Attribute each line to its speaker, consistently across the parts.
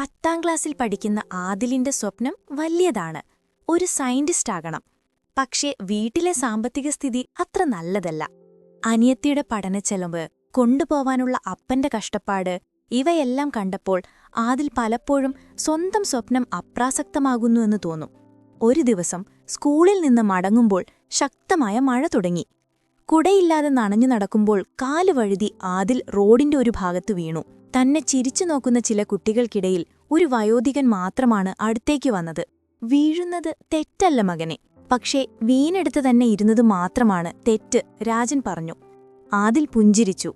Speaker 1: പത്താം ക്ലാസ്സിൽ പഠിക്കുന്ന ആദിലിന്റെ സ്വപ്നം വലിയതാണ്. ഒരു സയന്റിസ്റ്റ് ആകണം. പക്ഷേ വീട്ടിലെ സാമ്പത്തിക സ്ഥിതി അത്ര നല്ലതല്ല. അനിയത്തിയുടെ പഠനച്ചെലവ് കൊണ്ടുപോവാനുള്ള അപ്പന്റെ കഷ്ടപ്പാട് ഇവയെല്ലാം കണ്ടപ്പോൾ ആദിൽ പലപ്പോഴും സ്വന്തം സ്വപ്നം അപ്രാസക്തമാകുന്നുവെന്ന് തോന്നും. ഒരു ദിവസം സ്കൂളിൽ നിന്ന് മടങ്ങുമ്പോൾ ശക്തമായ മഴ തുടങ്ങി. കുടയില്ലാതെ നനഞ്ഞു നടക്കുമ്പോൾ കാൽ വഴുതി ആദിൽ റോഡിന്റെ ഒരു ഭാഗത്ത് വീണു. തന്നെ ചിരിച്ചു നോക്കുന്ന ചില കുട്ടികൾക്കിടയിൽ ഒരു വയോധികൻ മാത്രമാണ് അടുത്തേക്ക് വന്നത്. വീഴുന്നത് തെറ്റല്ല മകനെ. പക്ഷേ വീണെടുത്ത് തന്നെ ഇരുന്നത് മാത്രമാണ് തെറ്റ് രാജൻ പറഞ്ഞു. ആദിൽ പുഞ്ചിരിച്ചു.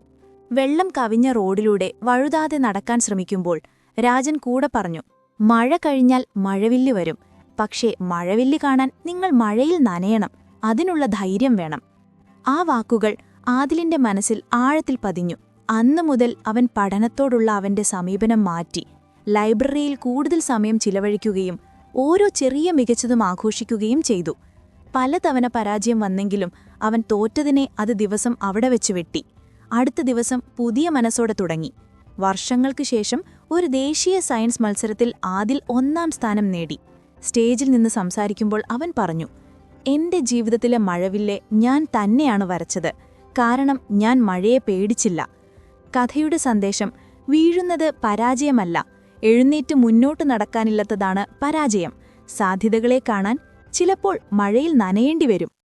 Speaker 1: വെള്ളം കവിഞ്ഞ റോഡിലൂടെ വഴുതാതെ നടക്കാൻ ശ്രമിക്കുമ്പോൾ രാജൻ കൂടെ പറഞ്ഞു മഴ കഴിഞ്ഞാൽ മഴവില്ല് വരും. പക്ഷേ മഴവില്ല് കാണാൻ നിങ്ങൾ മഴയിൽ നനയണം. അതിനുള്ള ധൈര്യം വേണം. ആ വാക്കുകൾ ആദിലിന്റെ മനസ്സിൽ ആഴത്തിൽ പതിഞ്ഞു. അന്നു മുതൽ അവൻ പഠനത്തോടുള്ള അവന്റെ സമീപനം മാറ്റി. ലൈബ്രറിയിൽ കൂടുതൽ സമയം ചിലവഴിക്കുകയും ഓരോ ചെറിയ മികച്ചതും ആഘോഷിക്കുകയും ചെയ്തു. പലതവണ പരാജയം വന്നെങ്കിലും അവൻ തോറ്റതിനെ അത് ദിവസം അവിടെ വെച്ച് വെട്ടി. അടുത്ത ദിവസം പുതിയ മനസ്സോടെ തുടങ്ങി. വർഷങ്ങൾക്ക് ശേഷം ഒരു ദേശീയ സയൻസ് മത്സരത്തിൽ ആദിൽ ഒന്നാം സ്ഥാനം നേടി. സ്റ്റേജിൽ നിന്ന് സംസാരിക്കുമ്പോൾ അവൻ പറഞ്ഞു എന്റെ ജീവിതത്തിലെ മഴവില്ലെ ഞാൻ തന്നെയാണ് വരച്ചത്. കാരണം ഞാൻ മഴയെ പേടിച്ചില്ല. കഥയുടെ സന്ദേശം വീഴുന്നത് പരാജയമല്ല. എഴുന്നേറ്റ് മുന്നോട്ട് നടക്കാനില്ലാത്തതാണ് പരാജയം. സാധ്യതകളെ കാണാൻ ചിലപ്പോൾ മഴയിൽ നനയേണ്ടി വരും.